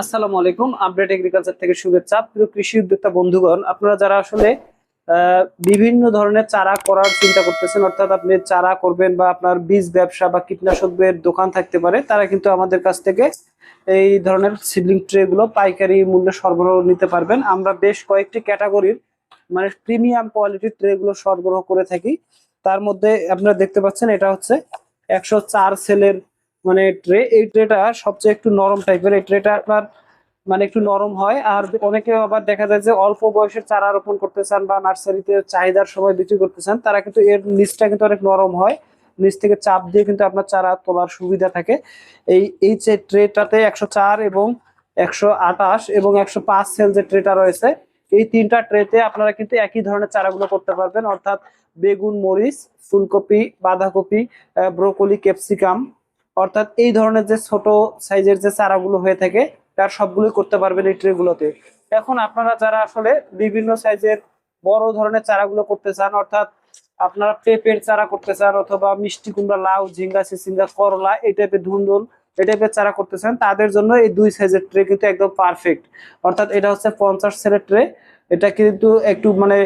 আসসালামু আলাইকুম update agriculture থেকে শুভেচ্ছা। প্রিয় কৃষি উদ্যোক্তা বন্ধুগণ, আপনারা যারা আসলে বিভিন্ন ধরনের চারা করার চিন্তা করতেছেন, অর্থাৎ আপনি চারা করবেন বা আপনার বীজ ব্যবসা বা কীটনাশকের দোকান থাকতে পারে, তারা কিন্তু আমাদের কাছ থেকে এই ধরনের সিডলিং ট্রে গুলো পাইকারি মূল্যে সরবরাহ নিতে পারবেন। আমরা বেশ কয়েকটি ক্যাটাগরির মানে প্রিমিয়াম কোয়ালিটির ট্রে গুলো সরবরাহ করে থাকি। তার মধ্যে আপনারা দেখতে পাচ্ছেন, এটা হচ্ছে একশো চার সেলের মানে ট্রে, এই ট্রেটা সবচেয়ে একটু নরম টাইপের এই ট্রেটা আপনার মানে একটু নরম হয়, আর অনেকে আবার দেখা যায় যে অল্প বয়সের চারা রোপণ করতে চান বা নার্সারিতে চাহিদার সময় বিক্রি করতে চান, তারা কিন্তু এর নিচটা কিন্তু অনেক নরম হয়। নিচ থেকে চাপ দিয়ে কিন্তু আপনার চারা তোলার সুবিধা থাকে। এই এই যে ট্রেটাতে একশো চার এবং একশো আটাশ এবং একশো পাঁচ সেল যে ট্রেটা রয়েছে, এই তিনটা ট্রেতে আপনারা কিন্তু একই ধরনের চারাগুলো করতে পারবেন। অর্থাৎ বেগুন, মরিচ, ফুলকপি, বাঁধাকপি ব্রোকলি, ক্যাপসিকাম অর্থাৎ এই ধরনের যে ছোট সাইজের যে চারাগুলো হয়ে থাকে, তার সবগুলোই করতে পারবেন এই ট্রেগুলোতে। এখন আপনারা যারা আসলে বিভিন্ন সাইজের বড় ধরনের চারাগুলো করতে চান, অর্থাৎ আপনারা পেঁপের চারা করতে চান অথবা মিষ্টি কুমড়া, লাউ, ঝিঙ্গা, সিসিঙ্গা, করলা, এই টাইপের ধুন্দুল, এই টাইপের চারা করতে চান, তাদের জন্য এই দুই সাইজের ট্রে কিন্তু একদম পারফেক্ট অর্থাৎ এটা হচ্ছে পঞ্চাশ সেলের ট্রে। এটা কিন্তু একটু মানে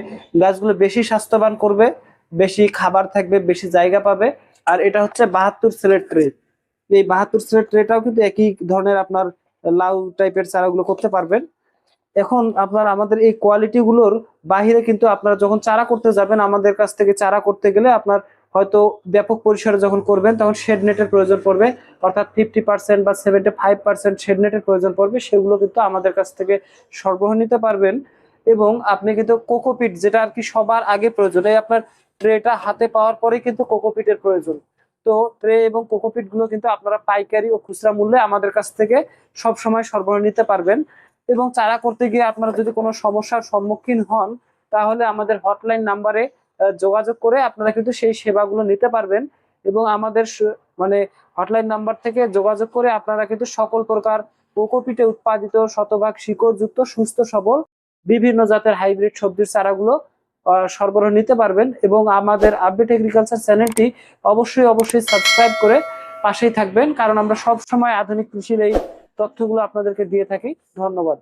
গাছগুলো বেশি স্বাস্থ্যবান করবে, বেশি খাবার থাকবে, বেশি জায়গা পাবে। আর এটা হচ্ছে বাহাত্তর সেলের ট্রে। এই বাহাত্তর সেলের ট্রেটাও কিন্তু একই ধরনের আপনার লাউ টাইপের চারাগুলো করতে পারবেন। এখন আপনার আমাদের এই কোয়ালিটি গুলোর বাহিরে কিন্তু আপনারা যখন চারা করতে যাবেন, আমাদের কাছ থেকে চারা করতে গেলে আপনার হয়তো ব্যাপক পরিসরে যখন করবেন, তখন শেড নেটের প্রয়োজন পড়বে। অর্থাৎ ফিফটি পার্সেন্ট বা সেভেন্টি ফাইভ পার্সেন্ট শেড নেটের প্রয়োজন পড়বে, সেগুলো কিন্তু আমাদের কাছ থেকে সরবরাহ নিতে পারবেন। এবং আপনি কিন্তু কোকোপিট, যেটা আর কি সবার আগে প্রয়োজন, এই আপনার ট্রেটা হাতে পাওয়ার পরেই কিন্তু কোকোপিটের প্রয়োজন। তো ট্রে এবং কোকোপিটগুলো কিন্তু আপনারা পাইকারি ও খুচরা মূল্যে আমাদের কাছ থেকে সব সময় সরবরাহ নিতে পারবেন। এবং চারা করতে গিয়ে আপনারা যদি কোনো সমস্যার সম্মুখীন হন, তাহলে আমাদের হটলাইন নাম্বারে যোগাযোগ করে আপনারা কিন্তু সেই সেবাগুলো নিতে পারবেন। এবং আমাদের মানে হটলাইন নাম্বার থেকে যোগাযোগ করে আপনারা কিন্তু সকল প্রকার কোকোপিটে উৎপাদিত, শতভাগ শিকড়যুক্ত, সুস্থ সবল, বিভিন্ন জাতের হাইব্রিড সবজির চারাগুলো সরবরাহ নিতে পারবেন এবং আমাদের আপডেট এগ্রিকালচার চ্যানেলটি অবশ্যই অবশ্যই সাবস্ক্রাইব করে পাশেই থাকবেন, কারণ আমরা সব সময় আধুনিক কৃষির এই তথ্যগুলো আপনাদেরকে দিয়ে থাকি। ধন্যবাদ।